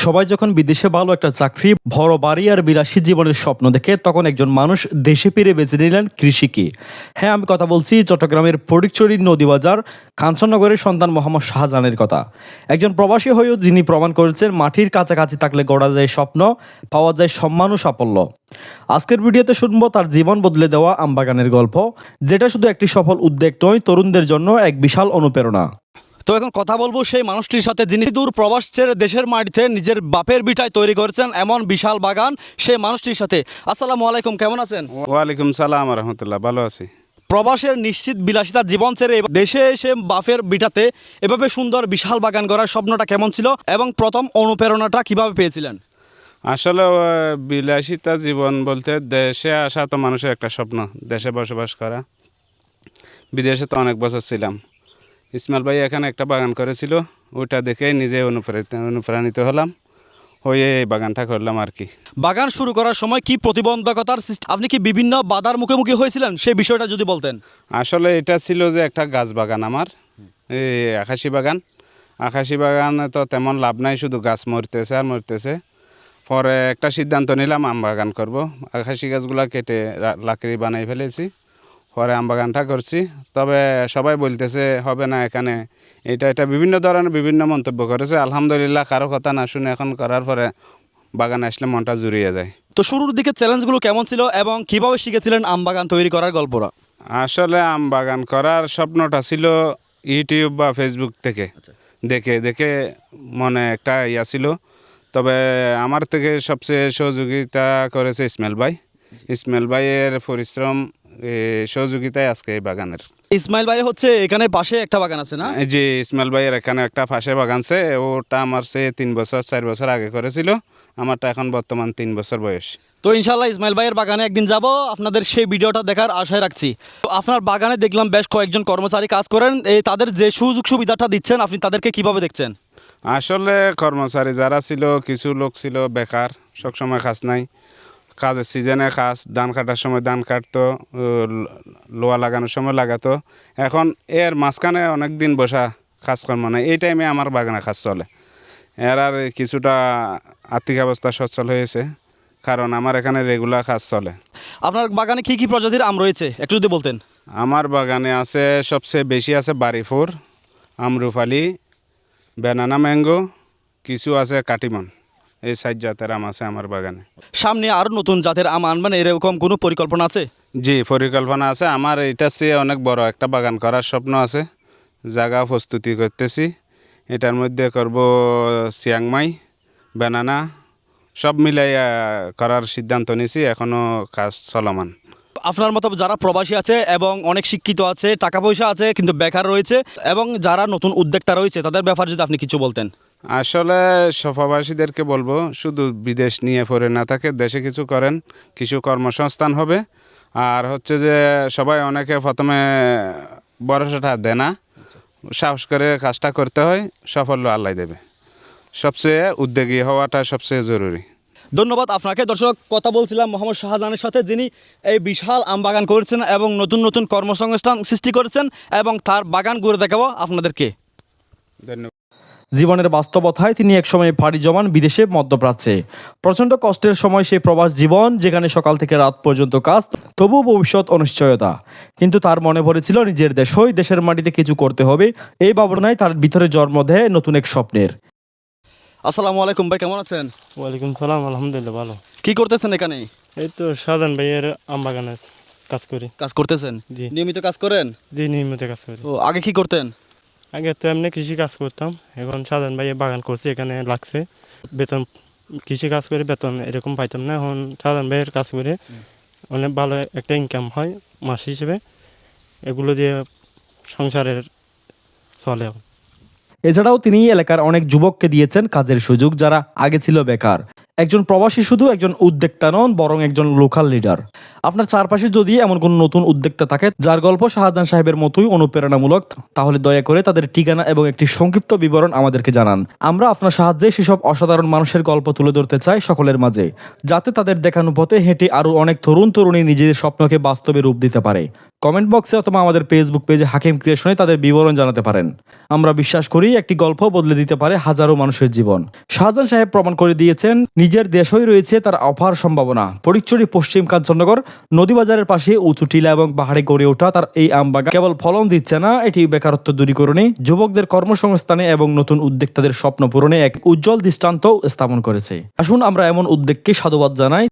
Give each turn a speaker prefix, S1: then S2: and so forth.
S1: সবাই যখন বিদেশে ভালো একটা চাকরি, বড় বাড়ি আর বিলাসী জীবনের স্বপ্ন দেখে, তখন একজন মানুষ দেশে ফিরে বেছে নিলেন কৃষিকে। হ্যাঁ আমি কথা বলছি চট্টগ্রামের ফটিকচুরি নদীবাজার, কাঞ্চননগরের সন্তান মোহাম্মদ শাহজাহানের কথা। একজন প্রবাসী হয়েও যিনি প্রমাণ করেছেন, মাটির কাছাকাছি থাকলে গড়া যায় স্বপ্ন, পাওয়া যায় সম্মান ও সাফল্য। আজকের ভিডিওতে শুনব তার জীবন বদলে দেওয়া আমবাগানের গল্প, যেটা শুধু একটি সফল উদ্যোগ নয়, তরুণদের জন্য এক বিশাল অনুপ্রেরণা। তো এখন কথা বলব সেই মানুষটির সাথে যিনি দূর প্রবাস ছেড়ে দেশের মাটিতে নিজের বাপের বিটায় তৈরি করেছেন এমন বিশাল বাগান সেই মানুষটির সাথে। আসসালামু আলাইকুম কেমন আছেন?
S2: ওয়ালাইকুম সালাম রহমতুল্লাহ ভালো আছি।
S1: প্রবাসের নিশ্চিত বিলাসিতার জীবন ছেড়ে দেশে এসে বাপের বিটাতে এভাবে সুন্দর বিশাল বাগান করার স্বপ্নটা কেমন ছিল এবং প্রথম অনুপ্রেরণাটা কীভাবে পেয়েছিলেন?
S2: আসলে বিলাসিতা জীবন বলতে দেশে আসা তো মানুষের একটা স্বপ্ন দেশে বসবাস করা। বিদেশে তো অনেক বছর ছিলাম। ইসমাইল ভাই এখানে একটা বাগান করেছিল ওইটা দেখে নিজে অনুপ্রাণিত অনুপ্রাণিত হলাম হয়ে এই বাগানটা করলাম আর কি।
S1: বাগান শুরু করার সময় কি প্রতিবন্ধকতার আপনি কি বিভিন্ন বাধার মুখোমুখি হয়েছিলেন? সেই বিষয়টা যদি বলতেন।
S2: আসলে এটা ছিল যে একটা গাছ বাগান আমার এই আকাশি বাগান। আকাশি বাগানে তো তেমন লাভ নাই শুধু গাছ মরতেছে আর মরতেছে। পরে একটা সিদ্ধান্ত নিলাম আম বাগান করব। আকাশি গাছগুলো কেটে লাকড়ি বানাই ফেলেছি। পরে আম বাগানটা করছি। তবে সবাই বলতেছে হবে না এখানে। এটা এটা বিভিন্ন ধরনের বিভিন্ন মন্তব্য করেছে। আলহামদুলিল্লাহ কারও কথা না শুনে এখন করার পরে বাগান আসলে মনটা জুড়িয়ে যায়।
S1: তো শুরুর দিকে চ্যালেঞ্জগুলো কেমন ছিল এবং কীভাবে শিখেছিলেন আম বাগান তৈরি করার গল্পটা?
S2: আসলে আম বাগান করার স্বপ্নটা ছিল ইউটিউব বা ফেসবুক থেকে। দেখে দেখে মনে একটা ইয়া ছিল। তবে আমার থেকে সবচেয়ে সহযোগিতা করেছে ইসমাইল ভাই। ইসমাইল ভাইয়ের পরিশ্রম সহযোগিতায় আজকে এই বাগানের।
S1: ইসমাইল ভাই হচ্ছে এখানে পাশে একটা বাগান আছে না?
S2: যে ইসমাইল ভাইয়ের এখানে একটা পাশে বাগান আছে ওটা আমার সে তিন বছর চার বছর আগে করেছিল আমারটা এখন বর্তমান তিন বছর বয়স।
S1: তো ইনশাল্লাহ ইসমাইল ভাইয়ের বাগানে একদিন যাব আপনাদের সেই ভিডিওটা দেখার আশায় রাখছি। তো আপনার বাগানে দেখলাম বেশ কয়েকজন কর্মচারী কাজ করেন এই তাদের যে সুযোগ সুবিধাটা দিচ্ছেন আপনি তাদেরকে কীভাবে দেখছেন?
S2: আসলে কর্মচারী যারা ছিল কিছু লোক ছিল বেকার সবসময় কাজ নাই। কাজের সিজনে কাজ ধান কাটার সময় ধান কাটতো লোয়া লাগানোর সময় লাগাতো। এখন এর মাঝখানে অনেক দিন বসা কাজকর্ম নাই। এই টাইমে আমার বাগানে কাজ চলে। এর আর কিছুটা আর্থিক অবস্থা সচ্ছল হয়েছে কারণ আমার এখানে রেগুলার কাজ চলে।
S1: আপনার বাগানে কি কি প্রজাতির আম রয়েছে? একটু যদি বলতেন।
S2: আমার বাগানে আছে সবচেয়ে বেশি আছে বাড়িফুর আমরুফালি ব্যানানা ম্যাঙ্গো কিছু আছে কাটিমন। এই সাইজ জাতের আম আছে আমার বাগানে।
S1: সামনে আরও নতুন জাতের আম আনবেন এরকম কোনো পরিকল্পনা আছে?
S2: জি পরিকল্পনা আছে। আমার এটা চেয়ে অনেক বড় একটা বাগান করার স্বপ্ন আছে। জায়গা প্রস্তুতি করতেছি। এটার মধ্যে করব চিয়াংমাই ব্যানানা সব মিলাই আহ, করার সিদ্ধান্ত নিয়েছি এখনও কাজ চলমান।
S1: আপনার মতো যারা প্রবাসী আছে এবং অনেক শিক্ষিত আছে টাকা পয়সা আছে কিন্তু বেকার রয়েছে এবং যারা নতুন উদ্যোক্তা রয়েছে তাদের ব্যাপারে যদি আপনি কিছু বলতেন।
S2: আসলে সফাবাসীদেরকে বলব শুধু বিদেশ নিয়ে পড়ে না থাকে দেশে কিছু করেন কিছু কর্মসংস্থান হবে। আর হচ্ছে যে সবাই অনেকে প্রথমে ভরসাটা দেয় না সাহস করে কাজটা করতে হয় সাফল্য আল্লাহ দেবে। সবচেয়ে উদ্যোগী হওয়াটা সবচেয়ে জরুরি।
S1: ধন্যবাদ আপনাকে। দর্শক কথা বলছিলাম মোহাম্মদ শাহজাহানের সাথে যিনি এই বিশাল আম বাগান করেছেন এবং নতুন নতুন কর্মসংস্থান সৃষ্টি করেছেন এবং তার বাগান ঘুরে দেখাবো আপনাদেরকে।
S2: ধন্যবাদ।
S1: জীবনের বাস্তবতায় তিনি একসময় পাড়ি জমান বিদেশে মধ্যপ্রাচ্যে। প্রচণ্ড কষ্টের সময় সেই প্রবাস জীবন যেখানে সকাল থেকে রাত পর্যন্ত কাজ তবু ভবিষ্যৎ অনিশ্চয়তা। কিন্তু তার মনে পড়েছিল নিজের দেশ দেশই দেশের মাটিতে কিছু করতে হবে। এই ভাবনায় তার ভিতরে জন্ম দেয় নতুন এক স্বপ্নের। আসসালামু আলাইকুম ভাই কেমন আছেন?
S3: ওয়ালাইকুম সালাম আলহামদুলিল্লাহ ভালো।
S1: কি করতেছেন এখানে?
S3: এই তো সাধারণ ভাইয়ের আম বাগানে আছে, কাজ করি।
S1: কাজ করতেছেন?
S3: জি।
S1: নিয়মিত কাজ করেন?
S3: যে নিয়মিত কাজ করি।
S1: ও আগে কি করতেন?
S3: আগে তো এমনি কৃষি কাজ করতাম, এখন সাধারণ ভাইয়ের বাগান করছি, এখানে লাগছে। বেতন, কৃষি কাজ করে বেতন এরকম পাইতাম না, এখন সাধারণ ভাইয়ের কাজ করে অনেক ভালো একটা ইনকাম হয় মাস হিসেবে। এগুলো দিয়ে সংসারের চলে
S1: এছাড়াও তিনি এলাকার অনেক যুবককে দিয়েছেন কাজের সুযোগ যারা আগে ছিল বেকার। একজন প্রবাসী শুধু একজন উদ্যোক্তা নন, বরং একজন লোকাল লিডার আপনার চারপাশে যদি এমন কোনো নতুন উদ্যোক্তা থাকে, যার গল্প শাহজাহান সাহেবের মতোই অনুপ্রেরণামূলক, তাহলে দয়া করে তাদের ঠিকানা এবং একটি সংক্ষিপ্ত বিবরণ আমাদেরকে জানান। আমরা আপনার সাহায্যে সেসব অসাধারণ মানুষের গল্প তুলে ধরতে চাই সকলের মাঝে, যাতে তাদের দেখানো পথে হেঁটে আরও অনেক তরুণ তরুণী নিজেদের স্বপ্নকে বাস্তবে রূপ দিতে পারে। কমেন্ট বক্সে অথবা আমাদের ফেসবুক পেজে হাকিম ক্রিয়েশনে তাদের বিবরণ জানাতে পারেন। আমরা বিশ্বাস করি একটি গল্প বদলে দিতে পারে হাজারো মানুষের জীবন। শাহজাহান সাহেব প্রমাণ করে দিয়েছেন, নিজের দেশই রয়েছে তার অপার সম্ভাবনা। ফটিকছড়ি পশ্চিম কাঞ্চননগর নদীবাজারের পাশে উঁচু টিলা এবং পাহাড়ে গড়ে ওঠা তার এই আম বাগান কেবল ফলন দিচ্ছে না, এটি বেকারত্ব দূরীকরণে, যুবকদের কর্মসংস্থানে এবং নতুন উদ্যোক্তাদের স্বপ্ন পূরণে এক উজ্জ্বল দৃষ্টান্ত স্থাপন করেছে। আসুন আমরা এমন উদ্যোগকে সাধুবাদ জানাই